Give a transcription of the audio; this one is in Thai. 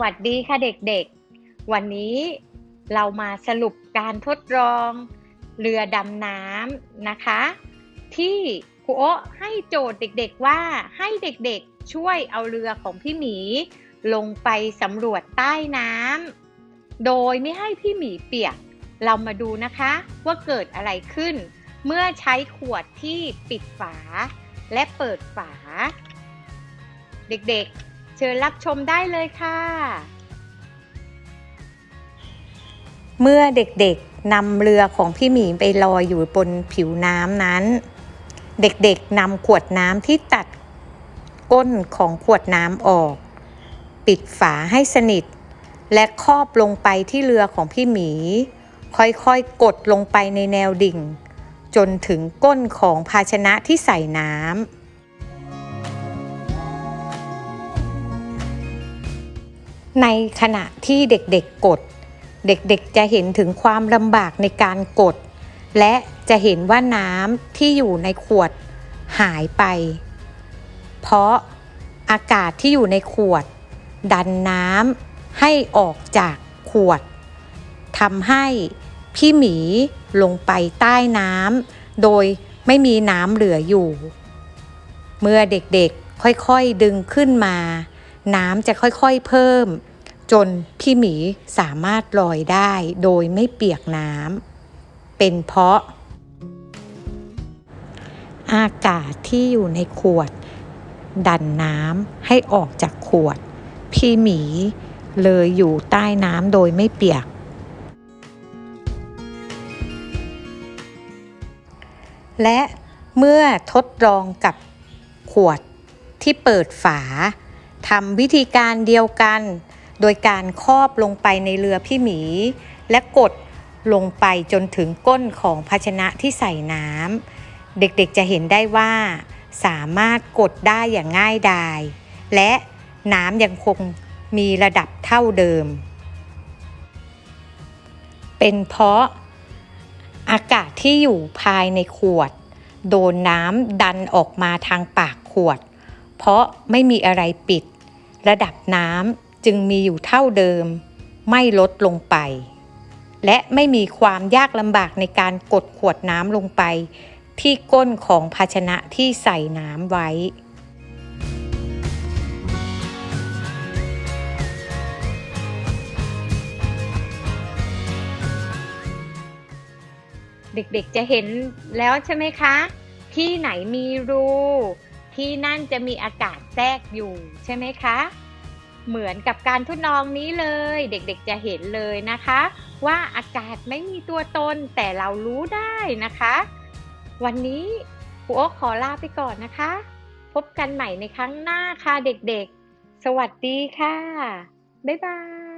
วัสดีค่ะเด็กๆ วันนี้เรามาสรุปการทดลองเรือดำน้ำนะคะ ที่ครูโอให้โจทย์เด็กๆว่าให้เด็กๆช่วยเอาเรือของพี่หมี ลงไปสำรวจใต้น้ำโดยไม่ให้พี่หมีเปียก เรามาดูนะคะว่าเกิดอะไรขึ้น เมื่อใช้ขวดที่ปิดฝาและเปิดฝา เด็กๆ ชิญรับชมได้เลยค่ะ เมื่อเด็กๆนำเรือของพี่หมีไปลอยอยู่บนผิวน้ำนั้น เด็กๆนำขวดน้ำที่ตัดก้นของขวดน้ำออก ปิดฝาให้สนิท และครอบลงไปที่เรือของพี่หมี ค่อยๆกดลงไปในแนวดิ่ง จนถึงก้นของภาชนะที่ใส่น้ำ ในขณะที่เด็กๆกด เด็กๆจะเห็นถึงความลำบากในการกด และจะเห็นว่าน้ำที่อยู่ในขวดหายไป เพราะอากาศที่อยู่ในขวด ดันน้ำให้ออกจากขวดทำให้พี่หมีลงไปใต้น้ำโดยไม่มีน้ำเหลืออยู่ เมื่อเด็กๆค่อยๆดึงขึ้นมา น้ำจะค่อยๆเพิ่ม จนพี่หมีสามารถลอยได้โดยไม่เปียกน้ำเป็นเพราะ อากาศที่อยู่ในขวด ดันน้ำให้ออกจากขวด พี่หมีเลยอยู่ใต้น้ำโดยไม่เปียก และเมื่อทดลองกับขวดที่เปิดฝา ทำวิธีการเดียวกัน โดยการครอบลงไปในเรือพี่หมี และกดลงไปจนถึงก้นของภาชนะที่ใส่น้ำเด็กๆจะเห็นได้ว่า สามารถกดได้อย่างง่ายดาย และน้ำยังคงมีระดับเท่าเดิม เป็นเพราะอากาศที่อยู่ภายในขวด โดนน้ำดันออกมาทางปากขวด เพราะไม่มีอะไรปิด ระดับน้ำจึงมีอยู่เท่าเดิม ไม่ลดลงไป และไม่มีความยากลำบากในการกดขวดน้ำลงไป ที่ก้นของภาชนะที่ใส่น้ำไว้เด็กๆจะเห็นแล้วใช่ไหมคะ ที่ไหนมีรู ที่นั่นจะมีอากาศแทรกอยู่ใช่ไหมคะ เหมือนกับการทดลองนี้เลย เด็กๆจะเห็นเลยนะคะ ว่าอากาศไม่มีตัวตนแต่เรารู้ได้นะคะ วันนี้ครูโอ๊คขอลาไปก่อนนะคะ พบกันใหม่ในครั้งหน้าค่ะเด็กๆ สวัสดีค่ะ บ๊ายบาย